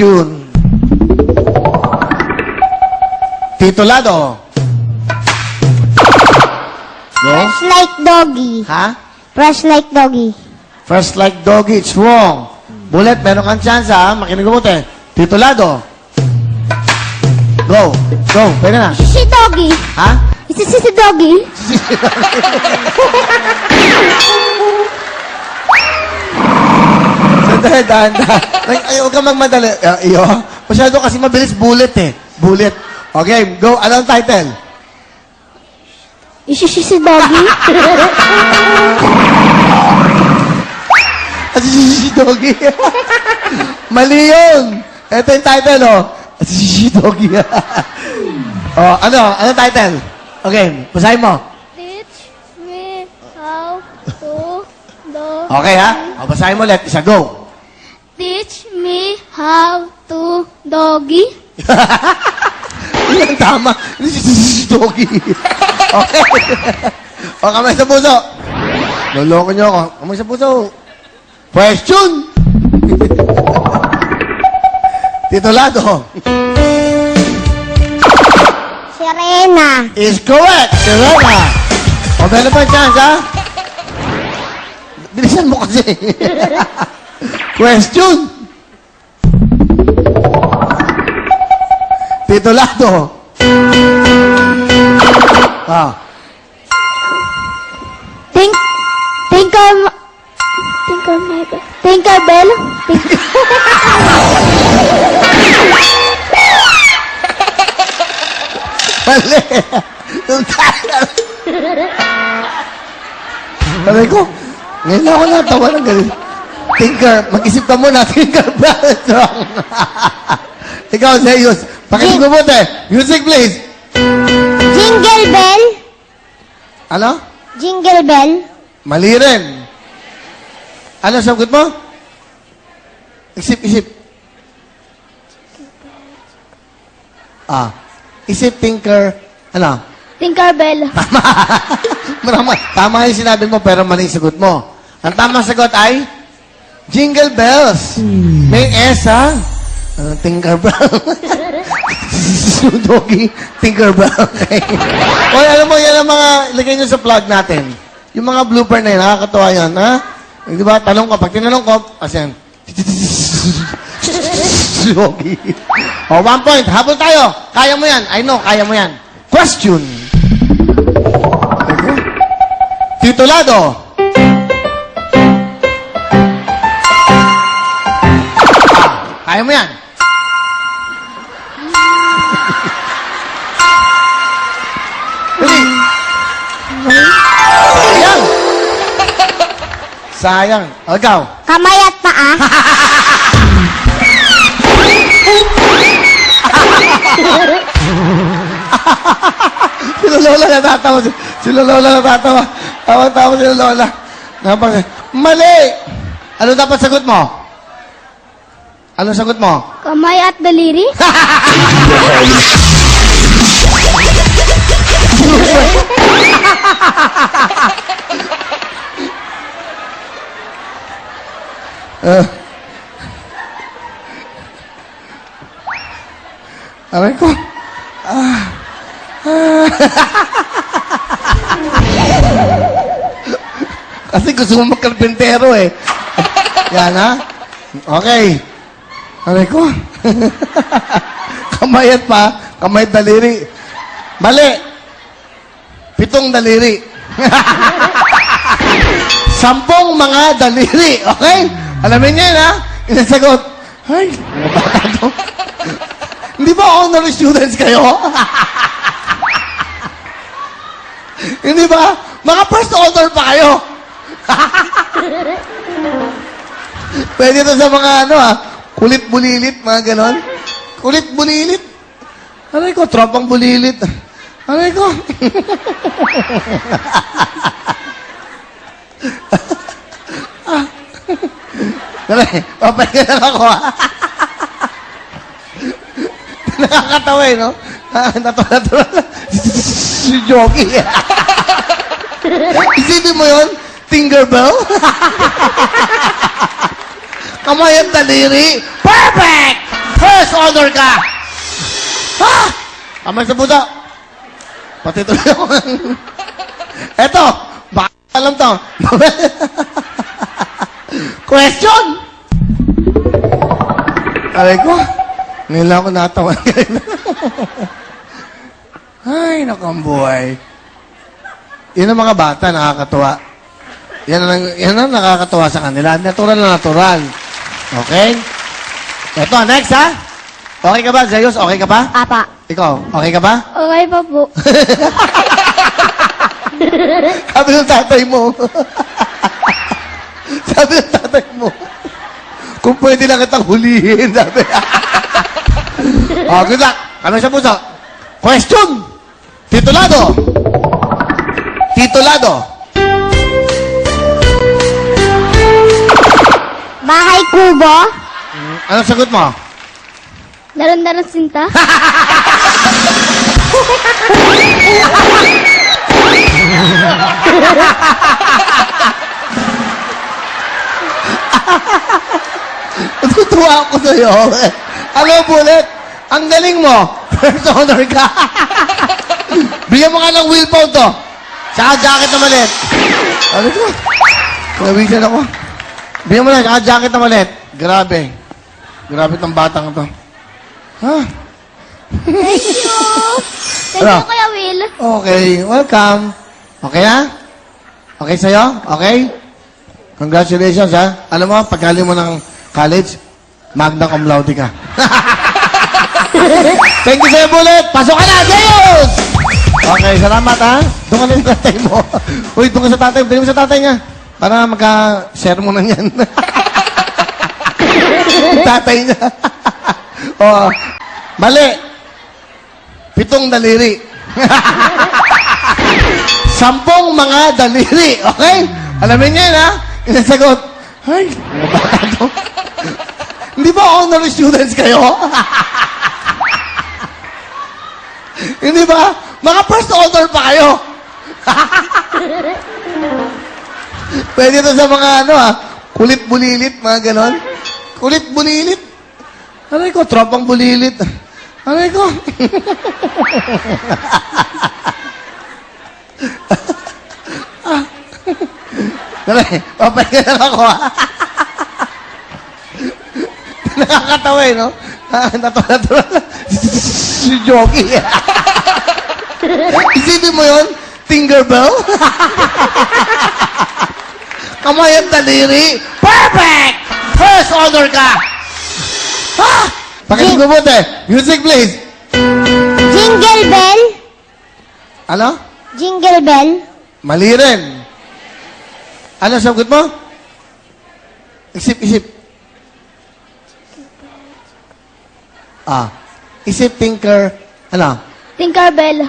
Question. Titulado. Go. Fresh like doggy. Ha? Fresh like doggy. First like doggy, it's wrong. Bullet, meron kang chance ha. Makinig mo mabuti. Titulado. Go. Go. Pwede na. Si doggy. Ha? Isa si si doggy. Dahan, dahan. Ay, ay, huwag kang magmadali. Uh, iyo. Masyado kasi mabilis bullet eh. Bullet. Okay, go. Ano ang title? Isa si si doggy. Asisi Doggy. Mali yun. Ito yung title, oh. Asisi Doggy. oh, ano? Ano title? Okay, basahin mo. Teach me how to do. Okay, ha? O, basahin mo ulit. Isa, go. Teach me how to doggy. Yan, tama. Doggy. okay. o, kamay sa puso. Loloko niyo ako. Kamay sa puso. Question. Titulado. Serena. is correct. Serena. O, meron pa chance, ha? Bilisan mo kasi. Question. Titulado. Ah. Think, Tinker, Tinker, Tinkerbell. Tink, Mali. Yung title. Sabi ko, ngayon ako natawa ng ganun. Tinker, mag-isip ka muna, Tinker Brothers wrong. Ikaw, Zeus, pakinig mo buti. Music, please. Jingle bell. Ano? Jingle bell. Mali rin. Ano sagot mo? Isip, isip. Ah. Isip, Tinker. Ano? Tinkerbell. Tama. Tama yung sinabi mo, pero mali yung sagot mo. Ang tamang sagot ay Jingle Bells. May S, ha? Uh, Tinkerbell. Doggy, Tinkerbell. Oy, alam mo, yan ang mga, ilagay nyo sa plug natin. Yung mga blooper na yun, nakakatawa yan, ha? Eh, Di ba, tanong ko, pag tinanong ko, kasi yan. Doggy. O, one point. Habol tayo. Kaya mo yan. I know, kaya mo yan. Question. Titulado. Kaya mo yan. Dali. Sayang. Sayang. O, ikaw. Kamay at paa. Sila Lola natatawa. Sila Lola natatawa. Tawa-tawa sila Lola. Napag Mali! Ano dapat sagot mo? Ano sagot mo? Kamay at daliri. Uh, aray ko. Ah. Ah. Kasi gusto mo magkarpintero eh. Yan ha? Okay. Aray ko. Kamayat pa. Kamay daliri. Mali. Pitong daliri. Sampung mga daliri. Okay? Alamin niyo yun, ha? Inasagot. Ay, mga bata to. Hindi ba honor students kayo? Hindi ba? Mga first honor pa kayo. Pwede to sa mga ano ah, kulit bulilit, mga ganon. Kulit bulilit. Aray ko, tropang bulilit. Aray ko. Aray, papahinga lang ako ah. Nakakatawa eh, no? Ah, Natuwa-natuwa lang. Si Jogi. Isipin mo yun? Tinkerbell? Kamay at daliri? Perfect! honor ka! Ha? Kamay sa buto. Pati tuloy ako. Eto, baka alam to. Question! Aray ko, ngayon ako natawa. Ay, nakang buhay. Yan ang mga bata, nakakatuwa. Yan ang, yan ang nakakatuwa sa kanila. Natural na natural. Okay? Ito, next ha? Okay ka ba, Zeus? Okay ka ba? Apa. Ikaw, okay ka ba? Okay pa po. Sabi ng tatay mo. sabi ng tatay mo. Kung pwede lang kitang hulihin, sabi. oh, good luck. Ano sa puso? Question! Titulado! Titulado! Bahay kubo. Anong sagot mo? Daran-daran sinta. Natutuwa ako sa'yo. Ano, Bullet? Ang galing mo. First honor ka. Bigyan mo nga ng wheel pound to. Saka jacket na maliit. Ano to? Nawisan ako. Bigyan mo na, saka jacket na maliit. Grabe. Grabe tong batang to. Ha? Thank you. Thank Ano? you, Kuya Will. Okay, welcome. Okay ha? Okay sa'yo? Okay? Congratulations ha. Alam mo, pagkali mo ng college, magna cum laude ka. Thank you sa'yo, Bullet. Pasok ka na, Zeus! Okay, salamat ha. Doon ka na yung tatay mo. Uy, doon ka sa tatay. Bili mo sa tatay niya. Para magka-share mo na yan. tatay niya. oh, mali. Pitong daliri. Sampung mga daliri. Okay? Alamin niya ha? Inasagot. Ay, mga bata to. Hindi ba honor students kayo? Hindi ba? Mga first honor pa kayo. Pwede to sa mga ano ah, kulit bulilit, mga ganon. Kulit bulilit. Aray ko, tropang bulilit. Aray ko. Dali, papahinga lang ako ha. Nakakatawa eh, no? Ah, natural na. si Jogi. Isipin mo yun? Tinkerbell? Kamay at daliri. Perfect! First honor ka! Ha? Pakinig mo buti. Music, please. Jingle bell. Ano? Jingle bell. Mali rin. Ano sagot mo? Isip, isip. Ah. Isip, thinker. Ano? Tinkerbell.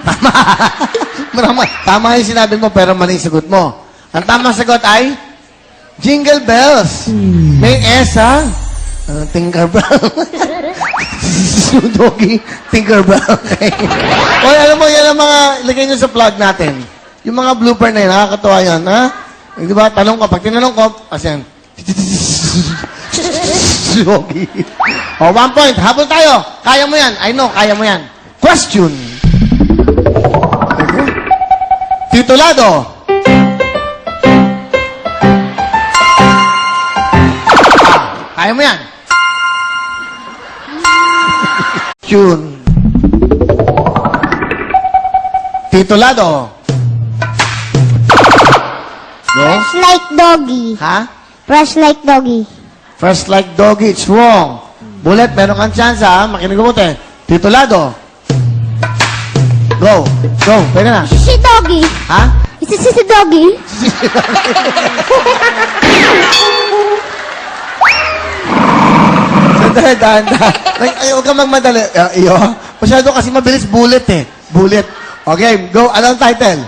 Marama. Tama yung sinabi mo, pero mali yung sagot mo. Ang tamang sagot ay Jingle Bells. May S, ha? Ano, Tinkerbell? Doggy, Tinkerbell. Oy, alam mo, yan ang mga, ilagay nyo sa vlog natin. Yung mga blooper na yun, nakakatawa yan, ha? Eh, Di ba, tanong ko, pag tinanong ko, kasi yan. Doggy. Oh, one point. Habol tayo. Kaya mo yan. I know, kaya mo yan. Question. Titulado. Kaya mo yan. Tune. Titulado. Go. Fresh like doggy. Ha? Fresh like doggy. First like doggy, it's wrong. Bullet, meron kang chance ha. Makinig ko buti. Titulado. Go. Go. Pwede na. Si doggy. Ha? Isa si si doggy. Sandali, dahan, dahan. Ay, huwag kang magmadali. Uh, iyo. Masyado kasi mabilis bullet eh. Bullet. Okay, go. Anong title?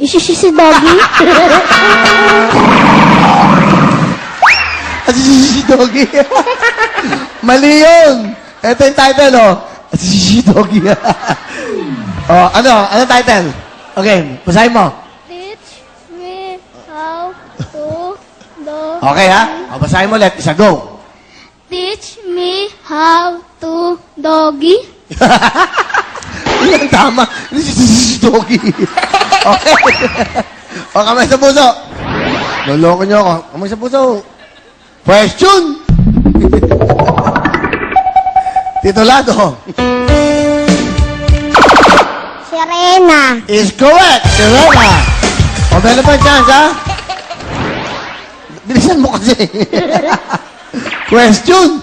Isa si si doggy. Asisi Doggy. Mali yun. Ito yung title, oh. Asisi Doggy. oh, ano? Ano title? Okay, basahin mo. Teach me how to do. Okay, ha? O, basahin mo ulit. Isa, go. Teach me How to doggy? Yan, tama. Doggy. Okay. o, kamay sa puso. Loloko niyo ako. Kamay sa puso. Question. Tito Lado. Serena. Is correct. Serena. O, meron pa chance, ha? Bilisan mo kasi. Question.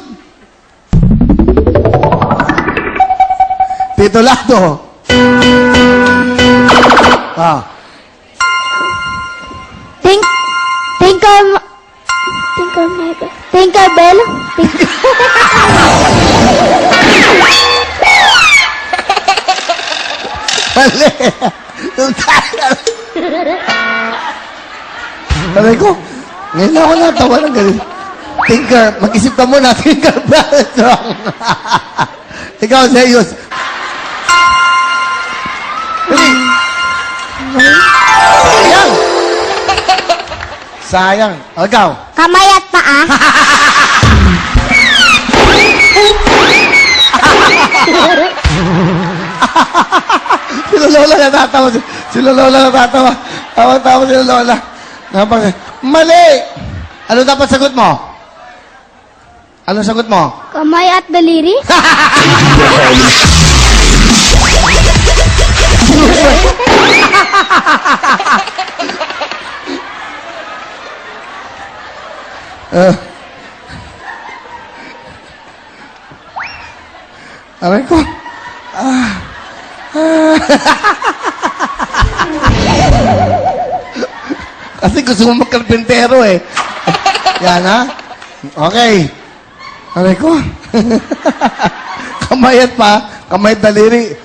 Tito Lado. Ah. Think, Tinker, Tinker, Tinkerbell? Tink, Mali. Yung tayo. Sabi ko, ngayon ako natawa ng ganun. Tinker, mag-isip ka muna, Tinker wrong. Ikaw, Zeus. Dali. Sayang. Sayang. O, ikaw. kamay at paa? Sila Lola natatawa. Sila Lola natatawa. Tawa-tawa sila Lola. Mali! Ano dapat sagot mo? Ano sagot mo? Kamay at daliri? Uh, aray ko. Ah. Ah. Kasi gusto mo magkarpintero eh. Yan ha? Okay. Aray ko. kamay at pa, kamay daliri.